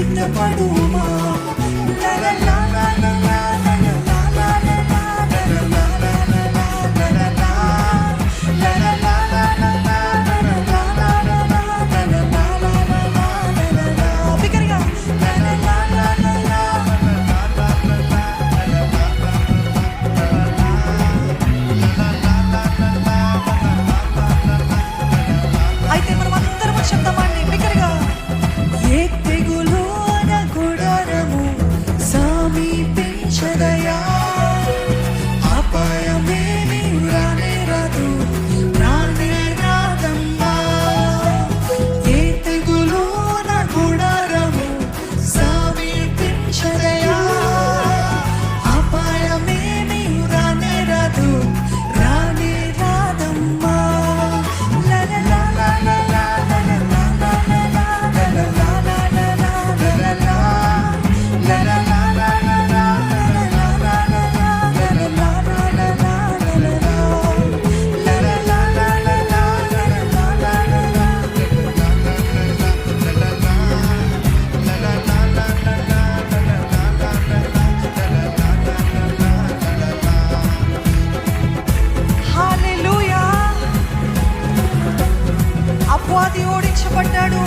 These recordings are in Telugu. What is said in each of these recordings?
సిద్ధపడుమా అయితే మనం అందరం చెప్తామండి బిగ్గరగా ఏ ఓడించబడ్డాడు.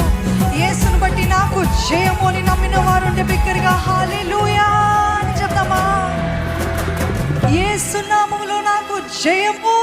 యేసును బట్టి నాకు జయము అని నమ్మిన వారు ఉంటే బిగ్గరగా హాలెలూయా అని చెప్తామా? యేసు నామములో నాకు జయము.